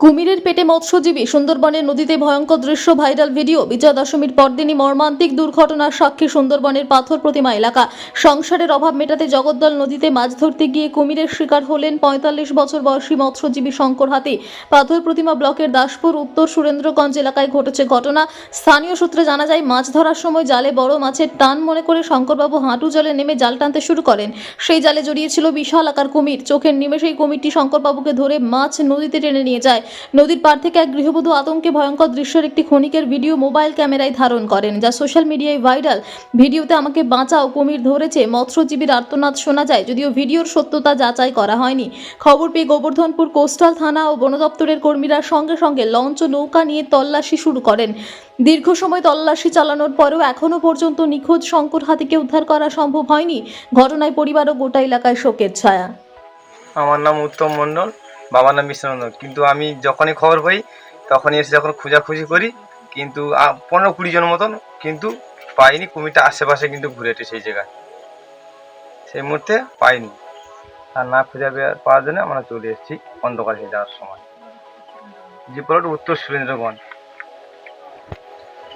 কুমিরের পেটে মৎস্যজীবী সুন্দরবনের নদীতে ভয়ঙ্কর দৃশ্য, ভাইরাল ভিডিও, বিজয়া দশমীর পরদিনই মর্মান্তিক দুর্ঘটনার সাক্ষী সুন্দরবনের পাথর প্রতিমা এলাকা। সংসারের অভাব মেটাতে জগদ্দল নদীতে মাছ ধরতে গিয়ে কুমিরের শিকার হলেন পঁয়তাল্লিশ বছর বয়সী মৎস্যজীবী শঙ্কর হাতি। পাথর প্রতিমা ব্লকের দাসপুর, উত্তর সুরেন্দ্রগঞ্জ এলাকায় ঘটেছে ঘটনা। স্থানীয় সূত্রে জানা যায়, মাছ ধরার সময় জালে বড় মাছের টান মনে করে শঙ্করবাবু হাঁটু জলে নেমে জাল টানতে শুরু করেন। সেই জালে জড়িয়েছিল বিশাল আকার কুমির। চোখের নিমেষেই কুমিরটি শঙ্করবাবুকে ধরে মাছ নদীতে টেনে নিয়ে যায়। নদীর পার থেকে এক গৃহবধূ আতঙ্কে ভয়ঙ্কর দৃশ্যের একটি ক্ষণিকের ভিডিও মোবাইল ক্যামেরায় ধারণ করেন, যা সোশ্যাল মিডিয়ায় ভাইরাল। ভিডিওতে আমাকে বাঁচাও কুমির ধরেছে। মৎস্যজীবীর আর্তনাদ শোনা যায়, যদিও ভিডিওর সত্যতা যাচাই করা হয়নি। খবর পেয়ে গোবর্ধনপুর কোস্টাল থানা ও বন দপ্তরের কর্মীরা সঙ্গে সঙ্গে লঞ্চ নৌকা নিয়ে তল্লাশি শুরু করেন। দীর্ঘ সময় তল্লাশি চালানোর পরেও এখনও পর্যন্ত নিখোঁজ শঙ্কর হাতিকে উদ্ধার করা সম্ভব হয়নি। ঘটনায় পরিবার ও গোটা এলাকায় শোকের ছায়া। আমার নাম উত্তম মণ্ডল। বাবার নাম বিশ্বানন্দ। কিন্তু আমি যখনই খবর পাই, তখনই এসে যখন খোঁজাখুঁজি করি, কিন্তু পনেরো কুড়ি জন মতন কিন্তু পাইনি, কুমিরটা আশেপাশে কিন্তু ঘুরেটে সেই জায়গায়। সেই মুহূর্তে পাইনি। আর না খুঁজে পাওয়ার জন্য আমরা চলে এসেছি অন্ধকার হয়ে যাওয়ার সময়। জিপলট উত্তর সুরেন্দ্রগঞ্জ